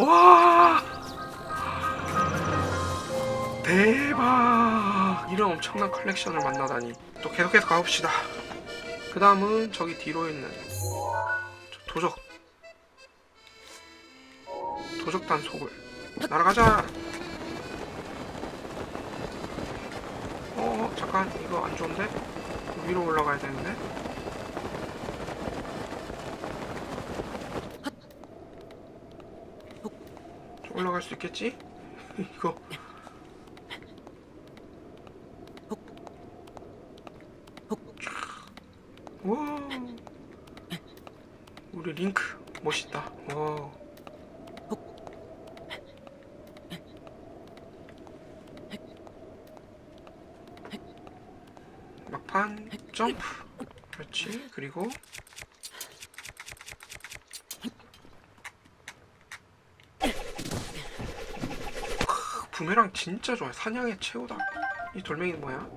와! 대박! 이런 엄청난 컬렉션을 만나다니. 또 계속해서 가봅시다. 그 다음은 저기 뒤로 있는 저 도적. 도적단 속을. 날아가자! 어 잠깐 이거 안 좋은데? 위로 올라가야 되는데 올라갈 수 있겠지? 이거. 와. 우리 링크 멋있다. 와 점프. 그렇지. 그리고 크, 부메랑 진짜 좋아요 사냥의 최고다 이 돌멩이는 뭐야?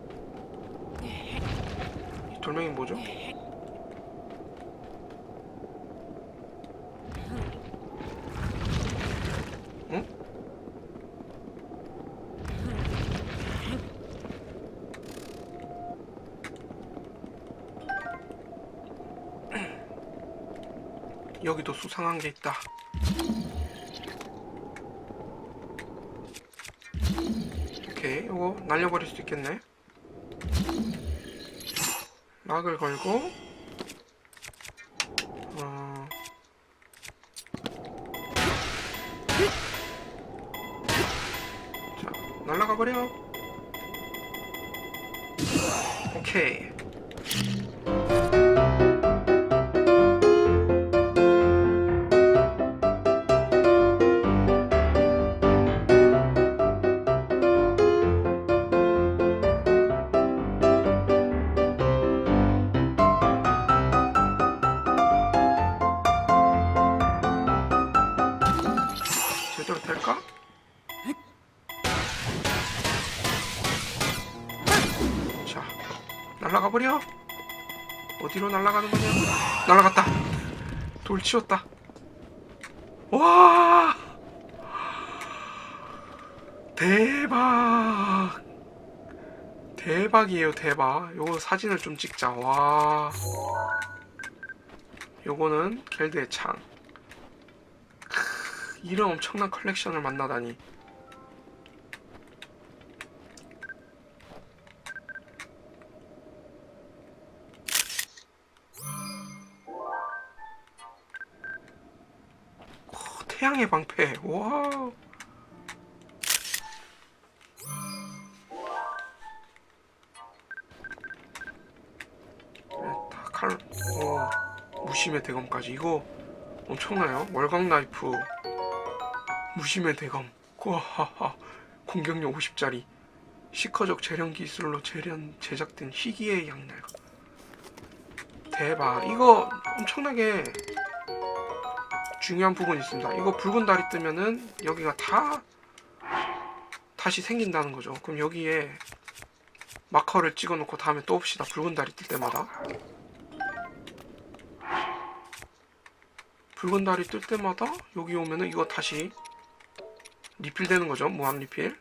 이 돌멩이는 뭐죠? 응? 여기도 수상한 게 있다. 오케이, 이거 날려버릴 수 있겠네. 락을 걸고, 어, 자, 날라가 버려. 오케이. 제대로 될까? 자, 날아가 버려. 어디로 날아가는 거냐? 날아갔다. 돌 치웠다. 와! 대박! 대박이에요, 대박. 요거 사진을 좀 찍자. 와. 요거는 겔드의 창. 이런 엄청난 컬렉션을 만나다니. 오, 태양의 방패. 와. 다 칼. 오. 무심의 대검까지. 이거 엄청나요? 월광 나이프. 무심의 대검. 꾸하하 공격력 50짜리. 시커적 재련 기술로 재련 제작된 희귀의 양날. 대박. 이거 엄청나게 중요한 부분이 있습니다. 이거 붉은 달이 뜨면은 여기가 다 다시 생긴다는 거죠. 그럼 여기에 마커를 찍어 놓고 다음에 또 봅시다. 붉은 달이 뜰 때마다. 붉은 달이 뜰 때마다 여기 오면은 이거 다시 리필 되는 거죠? 무한 리필?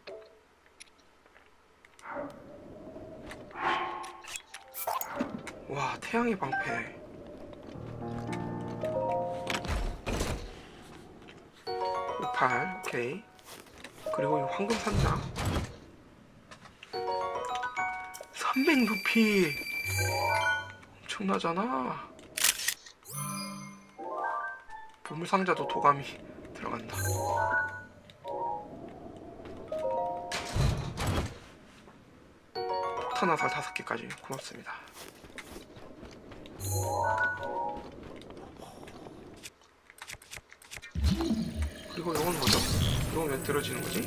와 태양의 방패. 오팔 오케이. 그리고 이 황금 산자 300 루피! 엄청나잖아. 보물 상자도 도감이 들어간다 화살 다섯 개까지 고맙습니다. 그리고 이건 뭐죠? 이건 왜 들어지는 거지?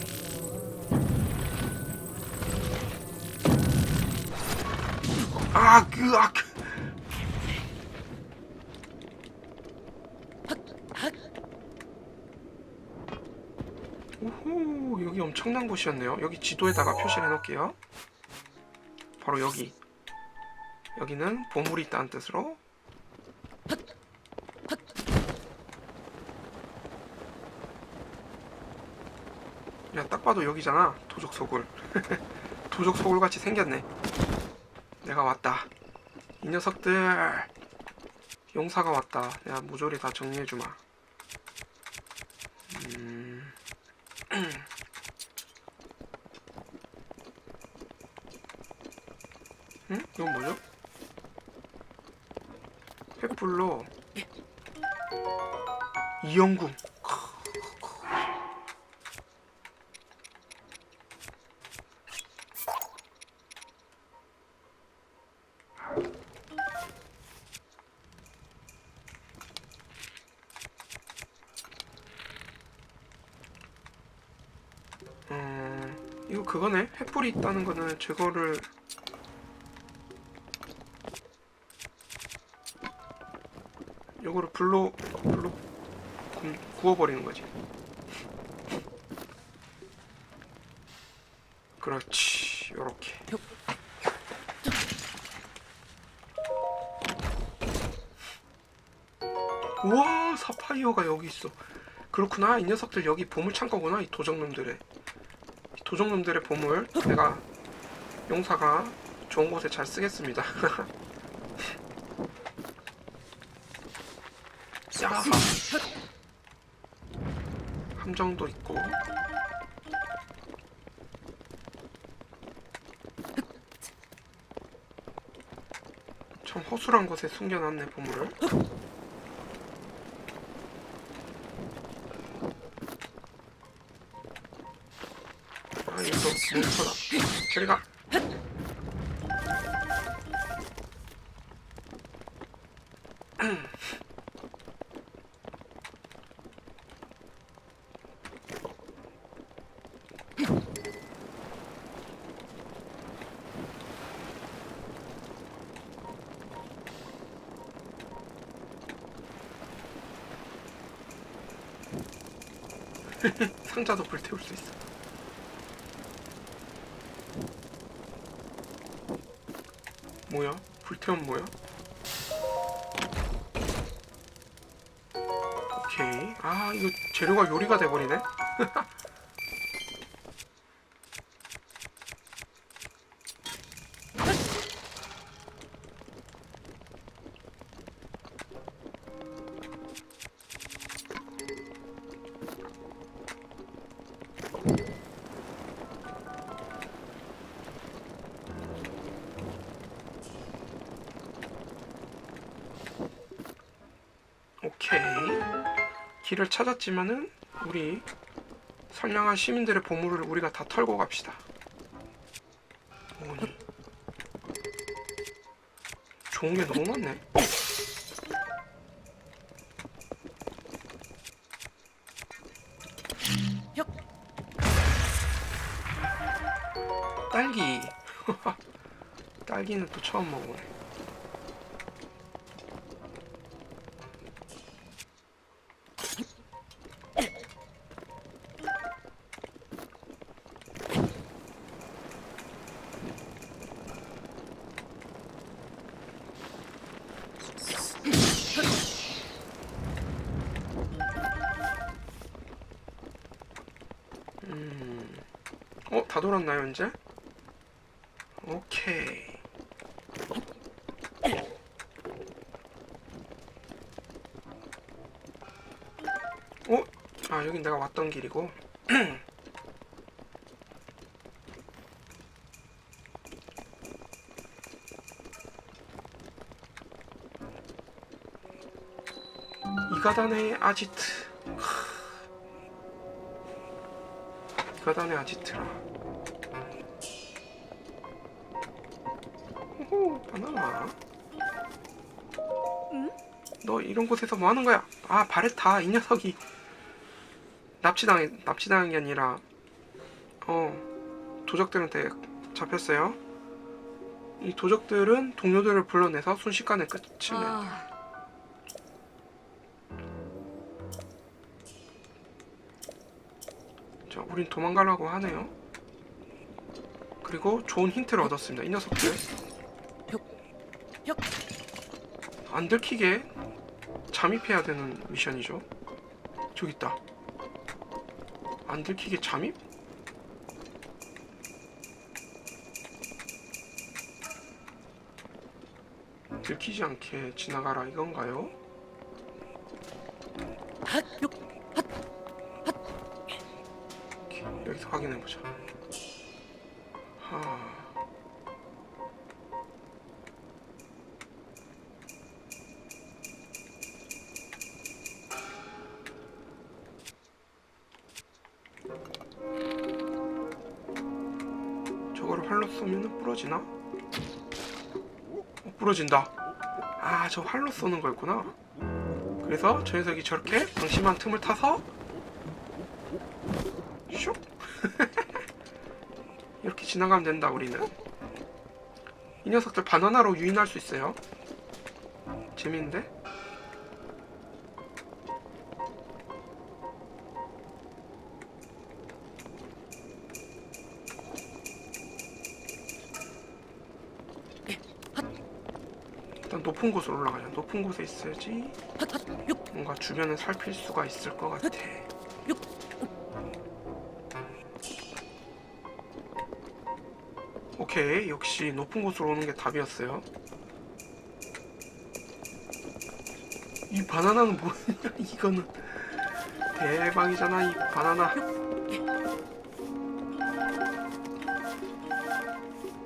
아, 그, 아, 그. 오호, 여기 엄청난 곳이었네요. 여기 지도에다가 표시를 해놓을게요. 바로 여기. 여기는 보물이 있다는 뜻으로. 야 딱 봐도 여기잖아. 도적 소굴. 도적 소굴 같이 생겼네. 내가 왔다. 이 녀석들. 용사가 왔다. 야 모조리 다 정리해주마. 음... 이건 뭐죠? 횃불로 이영궁 음, 이거 그거네. 횃불이 있다는 거는 제거를 불로 불로 구- 구워버리는 거지. 그렇지. 요렇게. 우와 사파이어가 여기 있어. 그렇구나 이 녀석들 여기 보물 창고구나 이 도적놈들의 이 도적놈들의 보물 내가 용사가 좋은 곳에 잘 쓰겠습니다. 야하 함정도 있고. 참 허술한 곳에 숨겨놨네 보물을. 아 이거 뭉쳐라 저리 가 상자도 불태울 수 있어 뭐야? 불태운 뭐야? 오케이. 아, 이거 재료가 요리가 돼버리네? 길을 찾았지만은 우리 선량한 시민들의 보물을 우리가 다 털고 갑시다. 오니. 좋은 게 너무 많네. 딸기. 딸기는 또 처음 먹어보네. 나요, 이제? 오케이. 어? 아, 여긴 내가 왔던 길이고. 이가단의 아지트. 이가단의 아지트라. 오호, 바나나. 응? 너 이런 곳에서 뭐 하는 거야? 아, 바레타, 이 녀석이 납치당 납치당한 게 아니라 어 도적들한테 잡혔어요. 이 도적들은 동료들을 불러내서 순식간에 끝을 내. 아, 자, 우린 도망가려고 하네요. 그리고 좋은 힌트를 얻었습니다. 이 녀석들 안 들키게 잠입해야 되는 미션이죠. 저기 있다. 안 들키게 잠입? 들키지 않게 지나가라 이건가요? 여기서 확인해보자. 하... 쏘면 부러지나? 어, 부러진다. 아, 저 활로 쏘는 거였구나. 그래서 저 녀석이 저렇게 방심한 틈을 타서 슉 이렇게 지나가면 된다 우리는 이 녀석들 바나나로 유인할 수 있어요 재밌는데? 높은 곳으로 올라가자 높은 곳에 있어야지 뭔가 주변을 살필 수가 있을 것 같아. 오케이, 역시 높은 곳으로 오는 게 답이었어요. 이 바나나는 뭐냐? 이거는 대박이잖아, 이 바나나.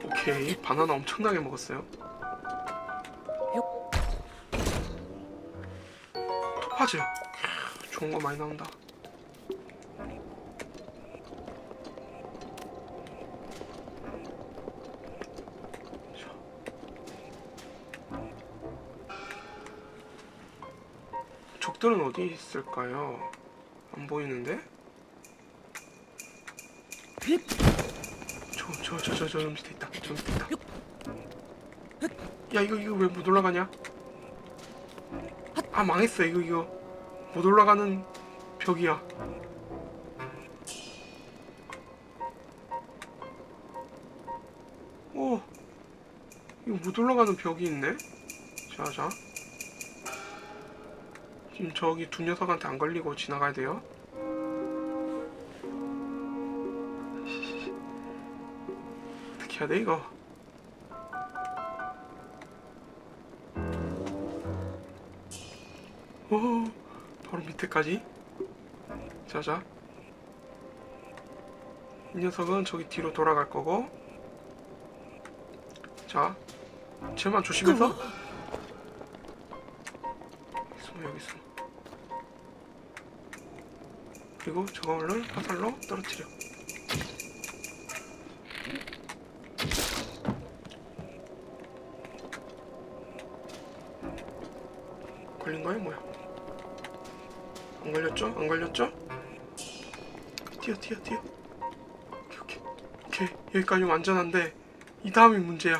오케이, 바나나 엄청나게 먹었어요. 캬, 좋은 거 많이 나온다 자. 적들은 어디 있을까요? 안 보이는데? 저 저 저 저저 밑에 있다 저 밑에 있다 야 이거 이거 왜 못 올라가냐? 아 망했어 이거 이거 못 올라가는 벽이야. 오 이거 못 올라가는 벽이 있네. 자 자. 지금 저기 두 녀석한테 안 걸리고 지나가야 돼요. 어떻게 해야 돼 이거? 오, 바로 밑에까지. 자자. 이 녀석은 저기 뒤로 돌아갈 거고. 자, 쟤만 조심해서. 여기 숨어, 여기 숨어. 그리고 저거를 화살로 떨어뜨려. 안 걸렸죠? 뛰어 뛰어 뛰어. 오케이 오케이. 오케이. 여기까지는 안전한데 이 다음이 문제야.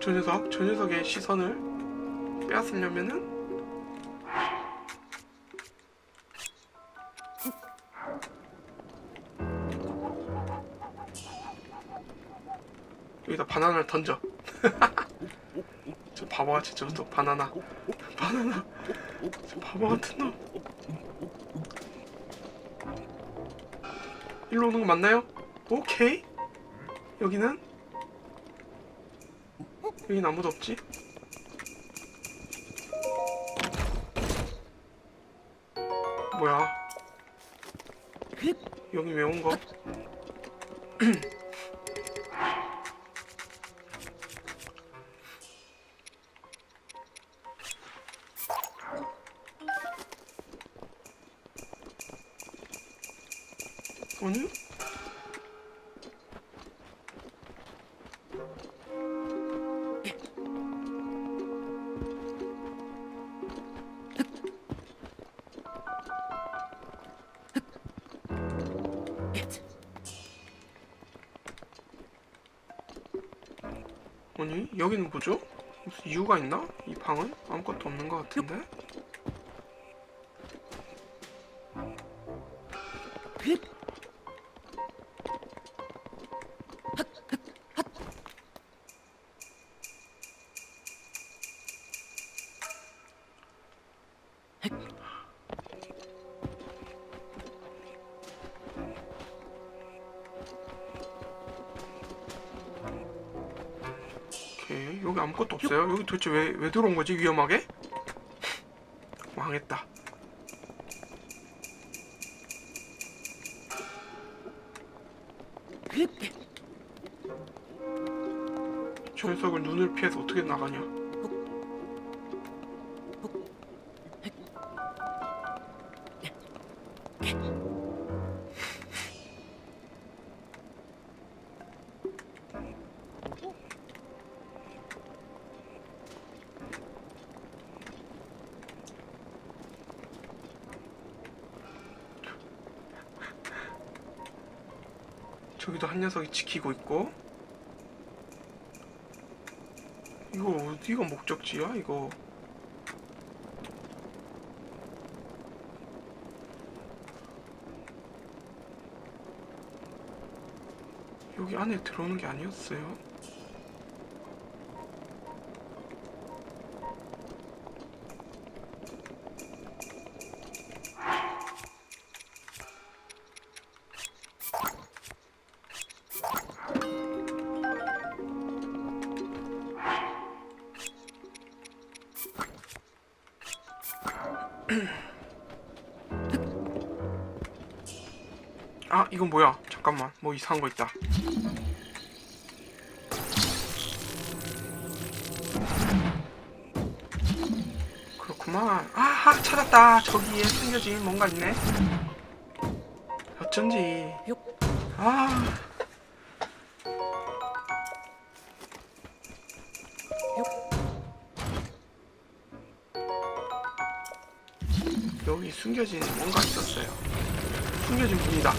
저 녀석 저 녀석의 시선을 빼앗으려면은 여기다 바나나를 던져 저 바보같이 저또 바나나. 바나나. 저 바보 같은 놈. 일로 오는 거 맞나요? 오케이. 여기는? 여긴 아무도 없지? 뭐야? 여기 왜 온 거? 이유가 있나? 이 방은 아무것도 없는 것 같은데? 아무것도 없어요. 여기 도대체 왜, 왜 들어온 거지? 위험하게? 망했다. 저 녀석을 눈을 피해서 어떻게 나가냐? 저기도 한 녀석이 지키고 있고. 이거 어디가 목적지야 이거? 여기 안에 들어오는 게 아니었어요 아 이건 뭐야? 잠깐만. 뭐 이상한 거 있다. 그렇구만. 아하 찾았다. 저기에 숨겨진 뭔가 있네. 어쩐지. 아 숨겨진 뭔가 있었어요. 숨겨진 문이다.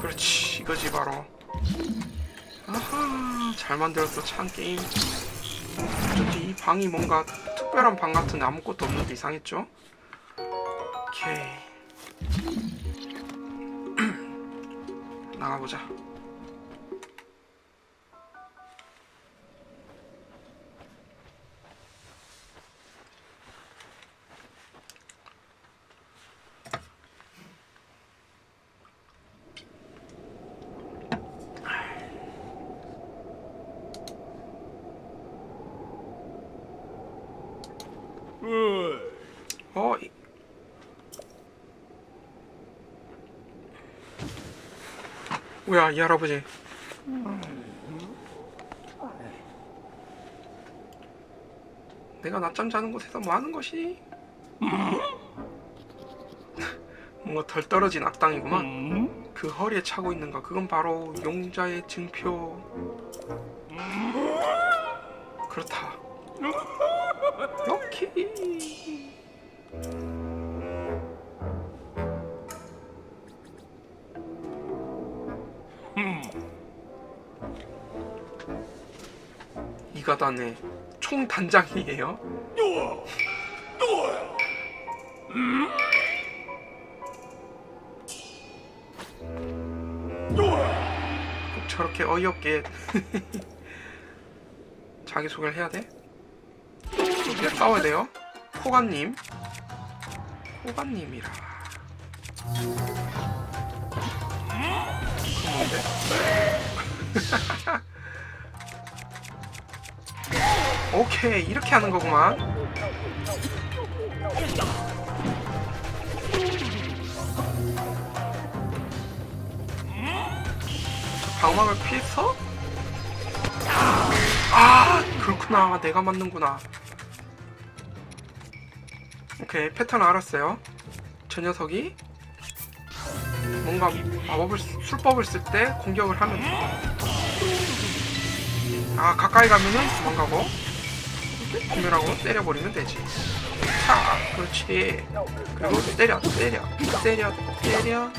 그렇지 이거지 바로. 아하 잘 만들었어 참 게임. 어쩐지 이 방이 뭔가 특별한 방 같은데 아무것도 없는 게 이상했죠? 오케이. 나가보자 어 이... 뭐야 이 할아버지. 내가 낮잠 자는 곳에서 뭐 하는 것이? 뭔가 덜 떨어진 악당이구만. 그 허리에 차고 있는 거 그건 바로 용자의 증표. 그렇다 럭키 이 가단의 총 단장이에요? 꼭 저렇게 어이없게 자기소개를 해야 돼? 우리가 싸워야 돼요? 호감님. 호감님이라? 오케이 이렇게 하는 거구만. 저 방망을 피해서? 아 그렇구나. 내가 맞는구나 오케이 패턴 알았어요. 저 녀석이 뭔가 마법을 쓰- 술법을 쓸 때 공격을 하면 아 가까이 가면은 도망가고 공멸하고 때려버리면 되지. 자 그렇지. 그리고 때려 때려 때려 때려.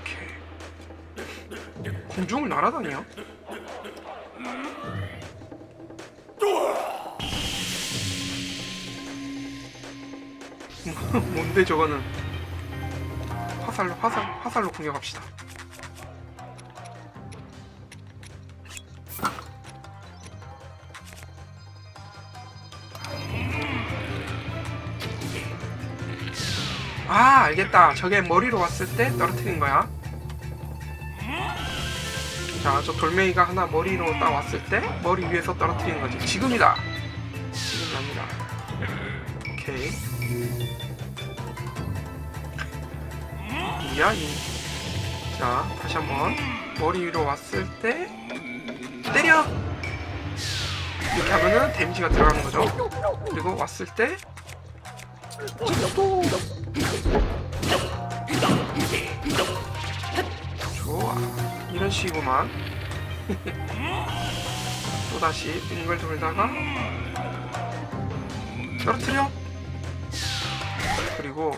오케이. 공중을 날아다녀 뭔데 저거는? 화살로 화살 화살로 공격합시다. 아 알겠다. 저게 머리로 왔을 때 떨어뜨린 거야. 자 저 돌멩이가 하나 머리로 딱 왔을 때 머리 위에서 떨어뜨리는 거지. 지금이다 이야 이. 자 다시 한번 머리 위로 왔을 때 때려! 이렇게 하면은 데미지가 들어가는 거죠. 그리고 왔을 때 좋아. 이런 식으로만 또다시 빙글 돌다가 떨어뜨려. 그리고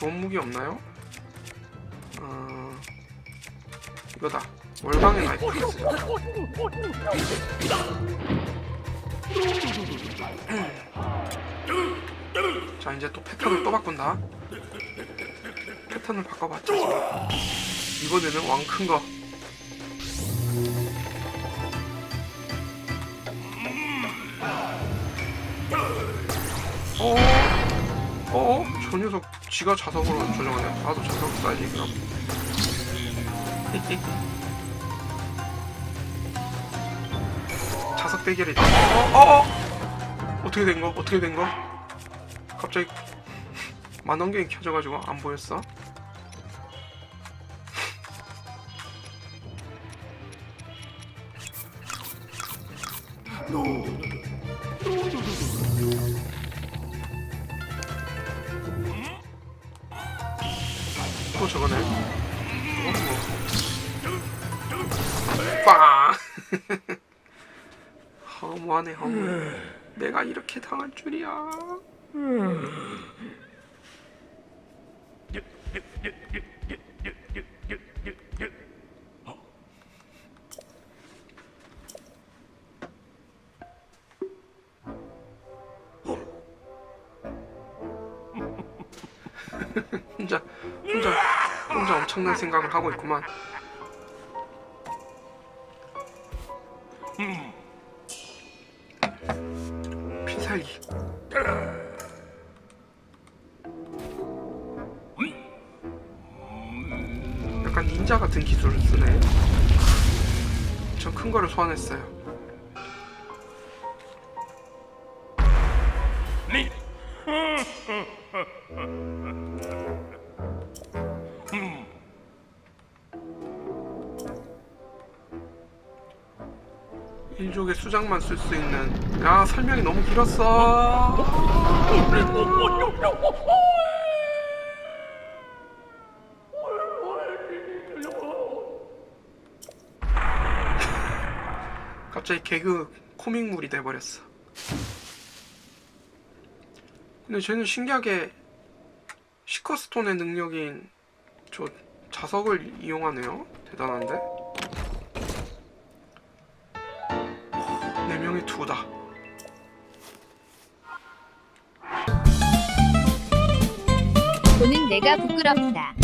좋은 무기 없나요? 어... 이거다 월광의 나이프 자 이제 또 패턴을 또 바꾼다 패턴을 바꿔봤자 이번에는 왕 큰거 어? 어? 저 녀석 지가 자석으로 조정하네 나도 자석 써야지 그럼 자석 대결이다 어? 어? 어? 어떻게 된 거? 어떻게 된 거? 갑자기 만원경이 켜져가지고 안 보였어. 또 내가 이렇게 당할 줄이야. 혼자 혼자 혼자 엄청난 생각을 하고 있구만. 필 큰 거를 소환했어요. 일족의 수장만 쓸 수 있는. 야 설명이 너무 길었어 갑자기 개그 코믹물이 돼버렸어 근데 쟤는 신기하게 시커스톤의 능력인 저 자석을 이용하네요 대단한데 네 명의 투다. 보는 내가 부끄럽다.